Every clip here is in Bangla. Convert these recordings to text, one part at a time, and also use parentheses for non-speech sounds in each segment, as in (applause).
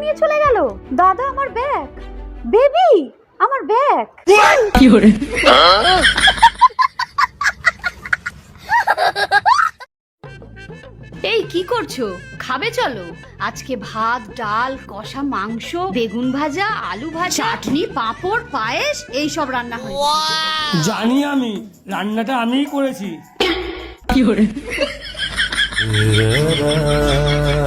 নিয়ে চলে গেল। দাদা আমার ব্যাগ। বেবি আমার ব্যাগ। কি করে? এই কি করছ? খাবে চলো। আজকে ভাত ডাল কষা মাংস বেগুন ভাজা আলু ভাজা চাটনি পাঁপড় পায়েস এই সব রান্না হয় জানি আমি। রান্নাটা আমিই করেছি। কি করে? (laughs)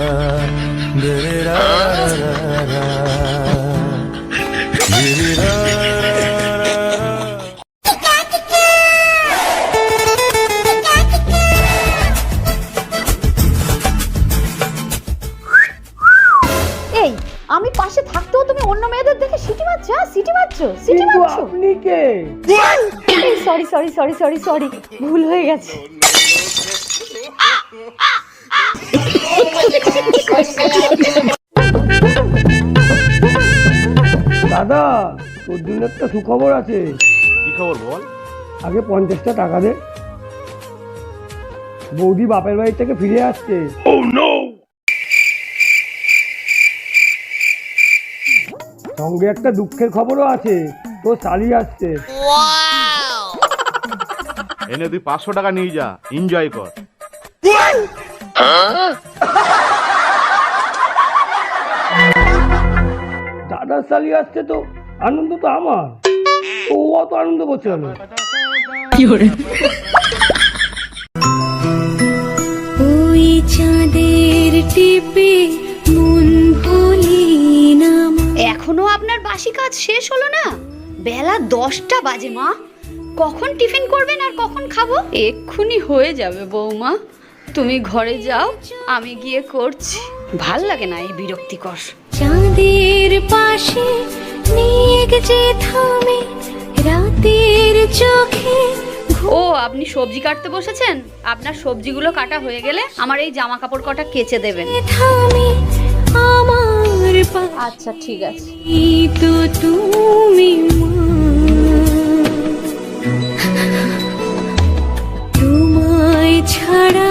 সিটি মারছো? সিটি মারছো সিটি মারছো আপনি কে? Sorry sorry sorry sorry sorry ভুল হয়ে গেছে। দাদা তোর জন্য একটা সুখবর আছে। কি খবর বল? আগে পঞ্চাশটা টাকা দে। বৌদি বাপের বাড়ি থেকে ফিরে আসছে। সঙ্গে একটা দুঃখের খবরও আছে। তো শালি আসছে। এনে তুই পাঁচশো টাকা নিয়ে যা এনজয় কর। দাদার শালি আসছে তো আনন্দ তো আমার। ও অত আনন্দ করছে না ওই চাঁদের টিপে এখনও আপনার বাসি কাজ শেষ হলো না? বেলা দশটা বাজে মা। কখন টিফিন করবেন আর কখন খাব? এক্ষুনি হয়ে যাবে বৌমা। তুমি ঘরে যাও আমি গিয়ে করছি। ভালো লাগে না এই বিরক্তিকর। চাঁদের পাশে মেঘ যে থামে রাতের চোখে ও আপনি সবজি কাটতে বসেছেন? আপনার সবজিগুলো কাটা হয়ে গেলে আমার এই জামা কাপড় কটা কেচে দেবেন। থামে আচ্ছা ঠিক আছে। তো তুমি। তোমায় ছাড়া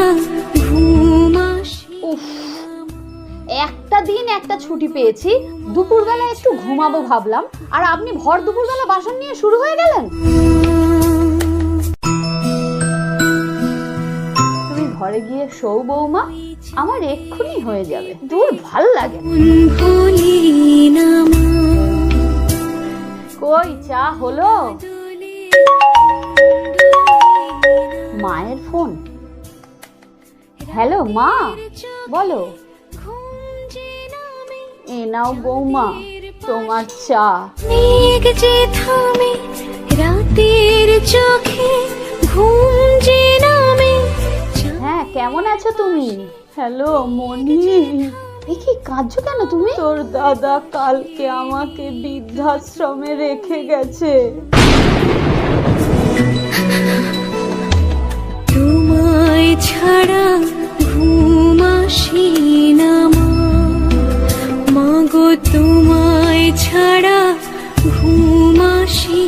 একটা দিন একটা ছুটি পেয়েছি দুপুরবেলা একটু ঘুমাবো ভাবলাম আর আপনি ভর দুপুরবেলা বাসন নিয়ে শুরু হয়ে গেলেন? শোও বৌমা, আমার এক্ষুনি হয়ে যাবে। দূর ভালো লাগে। কই, চা হলো? মায়ের ফোন। হ্যালো, মা, বলো। এ নাও বৌমা, তোমার চা। রাতের চোখে আছো তুমি? হ্যালো মনি। দেখি কাঁদছো কেন তুমি? তোর দাদা কালকে আমাকে বৃদ্ধাশ্রমে রেখে গেছে। তোমায় ছাড়া ঘুমাসি না মা। মাগো তোমায় ছাড়া ঘুমাসি